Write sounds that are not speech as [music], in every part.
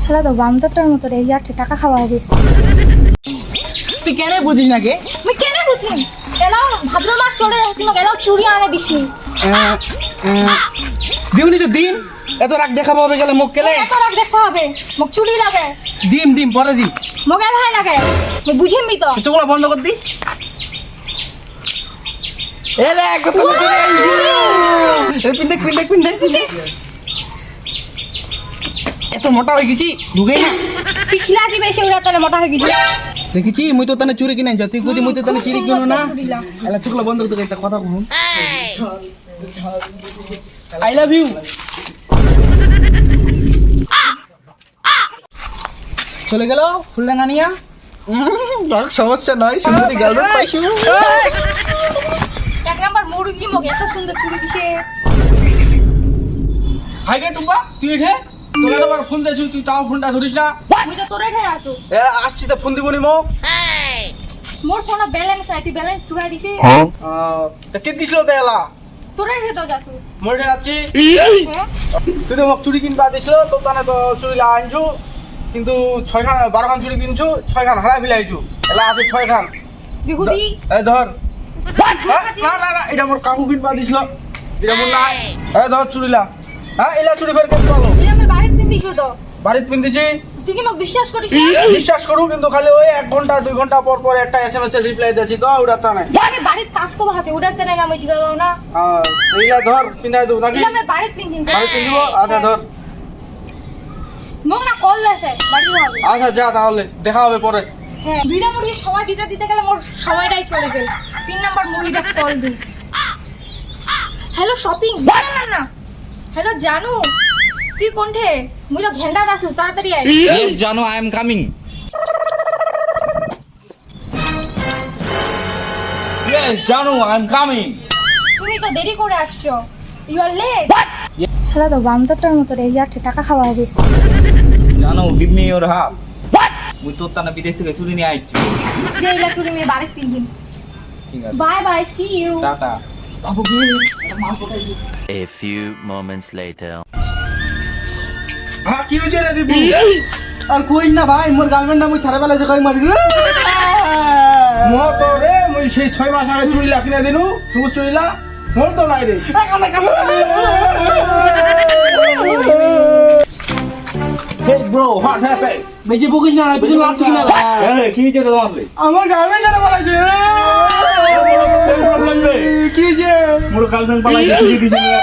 সারা তো বান্দরটার মতো রে ইয়ারটে টাকা খাওয়া হবে। তুই কেন বুঝিস না কে? আমি কেন বুঝিন এলাও ভাদ্র মাস চলে যাচ্ছে না এলাও চুরি আনে দিসনি। দিউনি তো দিম এত রাগ দেখাবো হবে গেলে মুখ কেলে? এত রাগ দেখতে হবে। মোক চুরি লাগে। দিম দিম পরে দিম মোক এলাই লাগে। মই বুঝিমবি তো। চোখগুলো বন্ধ কর দি এ দেখ কত চলে আইছে। দেখ পিন দেখ পিন দেখ। পিন দেখ। এত মোটা হয়ে গেছি ঢুকেই না। তুই খিলা যাবে সে ওরা তাহলে মোটা হয়ে গেছি। দেখেছি মুই তো তানে চুরি কিনে তুই কইছি মুই তো তানে চুরি কিনো না। এলা চোখগুলো বন্ধ করে একটা কথা কহুন। আই লাভ ইউ চলে গেল ফুলটা নানিয়া ডাক সমস্যা নয় সুন্দরী গার্লফ্রেন্ড পাইছো। এক নাম্বার মুরগি মোক এত সুন্দর চুরি দিছে। হাই গে টুম্পা তুই এঠে? তোকে তো ফোন দিয়েছি তুই তাও ফোনটা ধরিস না। মুই তো তোরে ঠাই আসু এ আসছি তো ফোন দিবনি মো। মোর ফোনে ব্যালেন্স নাই তুই ব্যালেন্স ঢুকাই দিছি। তা কে দিছিল তোরে তো যাসু হ্যাঁ? তুই তো মোক চুরি কিনবা দিছিল তো তানে তো চুরি লা আনছু। কিন্তু ছয় খান বারো খান চুরি কিনছু ছয় খান হারাই ফেলাইছু এলা আছে ছয় খান ধর। হ্যাঁ, না না না এটা মোর কাকু কিনবা দিছিল। এটা মোর নাই এই। ধর চুরিলা হ্যাঁ এলা চুরি করে কেন পালো এটা আমি বাড়িতে পিন্দিছো তো বাড়িতে পিন্দিছি তুই কি মোক বিশ্বাস করিস [laughs] বিশ্বাস করু কিন্তু খালি ওই এক ঘণ্টা দুই ঘণ্টা পর পর একটা এস এর রিপ্লাই দিয়েছি। তো ওটা নাই। আমি বাড়ির কাজ করব হাতে উড়াতে নাই আমি দিতে না। আহ, এইলা ধর পিন্ধাই দেবো নাকি? আমি বাড়িতে পিন্দিন বাড়ি পিন্ধিব? আচ্ছা ধর। মোক না কল দেছে বাড়ি হবে আচ্ছা যা তাহলে দেখা হবে পরে। হ্যাঁ মুরগি সময় দিতে দিতে গেলে মোর সময়টাই চলে গেল তিন নাম্বার মুরগিটা কল হ্যালো শপিং না না না হ্যালো জানু? তুই কোনঠে? মুই তো ঘেন্ডাত আছো তাড়াতাড়ি আয়। Yes, Janu, I am coming. Yes, Janu, I am coming. তুমি তো দেরি করে আসছো। ইউ আর লেট সারা তো বান্দরটার মতো রে ইয়ারটে টাকা খাওয়া হবে। Janu, give me your half. মুই তোর তানা বিদেশ থেকে চুরি নিয়ে আইছি। যে ইলা চুরি মেয়ে বাড়িতে পিন্দিন ঠিক আছে। Bye bye see you tata. A few moments later. হ্যাঁ কি হয়েছে রে দিবু আর কই না ভাই মোর গার্লফ্রেন্ডটা মুই ছাড়া বেলা যে কই মারি মো তো রে মুই সেই ছয় মাস আগে চুরি লাখিনা দিনু সবুজ চুরিলা। মোর তো নাই রে। Hey bro, what happened? বেশি বকিস না বেশি লাভ ঠিক না। Hey, কি হয়েছে তোমার? আমার গার্লফ্রেন্ড বলাইছে problem রে? কি যে মোর গার্লফ্রেন্ড পালাইছে চুরি দিছে নিয়ে এক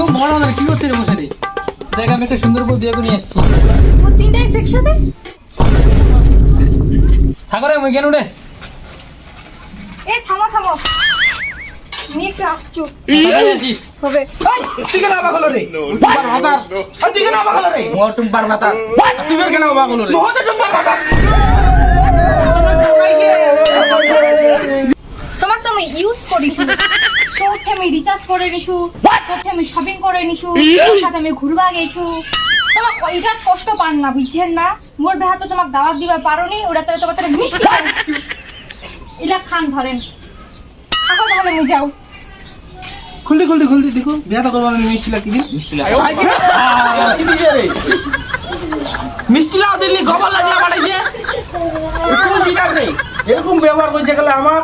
মজা করছে কি রে দেখো মরা না কি করছে রে বসে রে দেখ আমি একটা সুন্দর বউ বিয়ে করে নিয়ে আসছি। ও তিনটা একসাথে? থাকো রে মুই কেন রে। এ থামো থামো। নিয়ে একটু আসছো। হবে। তুই কেন অবাক হলো রে? টুম্পার মাথা। তুই কেন অবাক হলো রে? মোর টুম্পার মাথা। তুই কেন অবাক হলো রে? মহতে টুম্পার মাথা তোমার তো আমি ইউজ ঠে আমি রিচার্জ করে নিছু তোর আমি শপিং করে নিছু তোর সাথে আমি ঘুরবা গেছু তোমার এটা কষ্ট পান না বুঝছেন না? মোর বেহা তো তোমার দাওয়াত দিবা পারোনি ওটা তো তোমার তাহলে মিষ্টি। এলা খান ধরেন। থাকো তাহলে আমি যাও। খুলদি খুলদি খুলদি দেখো। বিয়া তো করবার মিষ্টি লাগি মিষ্টি লাগে মিষ্টি লাও দিল্লি গোবর লাগিয়ে পাঠাইছে। কোন চিটার রে এরকম ব্যবহার করছে গেলে আমার।